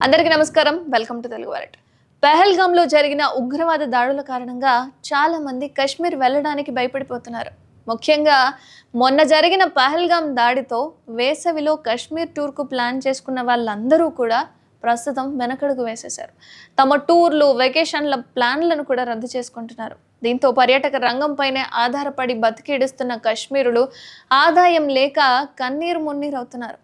అందరికీ నమస్కారం. Welcome to Telugu వారట్ పెహల్గామ్లో జరిగిన ఉగ్రవాద దాడుల కారణంగా చాలా మంది కశ్మీర్ వెళ్ళడానికి భయపడిపోతున్నారు. ముఖ్యంగా మొన్న జరిగిన పహల్గాం దాడితో వేసవిలో కశ్మీర్ టూర్కు ప్లాన్ చేసుకున్న వాళ్ళందరూ కూడా ప్రస్తుతం వెనకడుగు వేసేశారు. తమ టూర్లు వెకేషన్ల ప్లాన్లను కూడా రద్దు చేసుకుంటున్నారు. దీంతో పర్యాటక రంగంపైనే ఆధారపడి బతికిడుస్తున్న కశ్మీరులు ఆదాయం లేక కన్నీరు మున్నీరవుతున్నారు.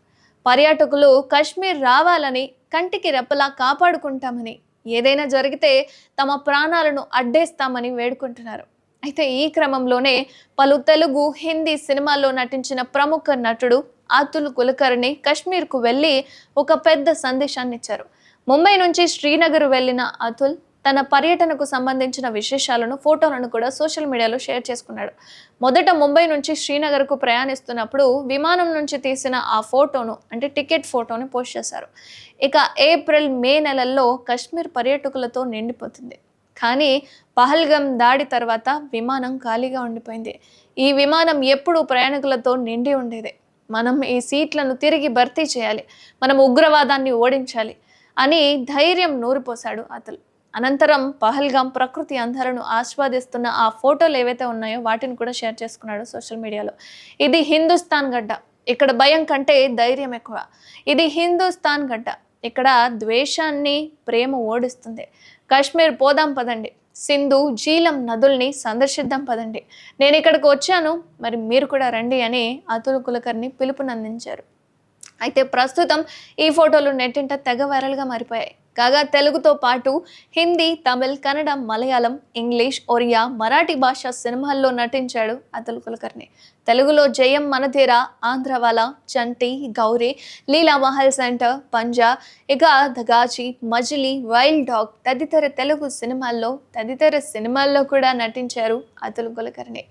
పర్యాటకులు కశ్మీర్ రావాలని కంటికి రెప్పలా కాపాడుకుంటామని ఏదైనా జరిగితే తమ ప్రాణాలను అడ్డేస్తామని వేడుకుంటున్నారు. అయితే ఈ క్రమంలోనే పలు తెలుగు హిందీ సినిమాల్లో నటించిన ప్రముఖ నటుడు అతుల్ కులకర్ణి కశ్మీర్కు వెళ్ళి ఒక పెద్ద సందేశాన్ని ఇచ్చారు ముంబై నుంచి శ్రీనగర్ వెళ్ళిన అతుల్ తన పర్యటనకు సంబంధించిన విశేషాలను ఫోటోలను కూడా సోషల్ మీడియాలో షేర్ చేసుకున్నాడు. మొదట ముంబై నుంచి శ్రీనగర్కు ప్రయాణిస్తున్నప్పుడు విమానం నుంచి తీసిన ఆ ఫోటోను అంటే టికెట్ ఫోటోని పోస్ట్ చేశారు. ఇక ఏప్రిల్ మే నెలల్లో కశ్మీర్ పర్యాటకులతో నిండిపోతుంది. కానీ పహల్గం దాడి తర్వాత విమానం ఖాళీగా ఉండిపోయింది. ఈ విమానం ఎప్పుడు ప్రయాణికులతో నిండి ఉండేది. మనం ఈ సీట్లను తిరిగి భర్తీ చేయాలి. మనం ఉగ్రవాదాన్ని ఓడించాలి అని ధైర్యం నూరిపోశాడు అతను. అనంతరం పహల్గాం ప్రకృతి అందాలను ఆస్వాదిస్తున్న ఆ ఫోటోలు ఏవైతే ఉన్నాయో వాటిని కూడా షేర్ చేసుకున్నాడు సోషల్ మీడియాలో. ఇది హిందుస్థాన్ గడ్డ. ఇక్కడ భయం కంటే ధైర్యం ఎక్కువ. ఇది హిందుస్థాన్ గడ్డ. ఇక్కడ ద్వేషాన్ని ప్రేమ ఓడిస్తుంది. కాశ్మీర్ పోదాం పదండి. సింధు జీలం నదుల్ని సందర్శిద్దాం పదండి. నేను ఇక్కడికి వచ్చాను. మరి మీరు కూడా రండి అని అతుల్ కులకర్ని పిలుపునందించారు. అయితే ప్రస్తుతం ఈ ఫోటోలు నెట్టింట తెగ వైరల్గా మారిపోయాయి. కాగా తెలుగుతో పాటు హిందీ తమిళ్ కన్నడ మలయాళం ఇంగ్లీష్ ఒరియా మరాఠీ భాష సినిమాల్లో నటించాడు అతుల్ కులకర్ణి. తెలుగులో జయం మనధీర ఆంధ్రవాల చంటి గౌరీ లీలా మహల్ సెంటర్ పంజా ఇక దగాచి మజిలీ వైల్డ్ డాగ్ తదితర తెలుగు సినిమాల్లో తదితర సినిమాల్లో కూడా నటించారు అతుల్ కులకర్ణి.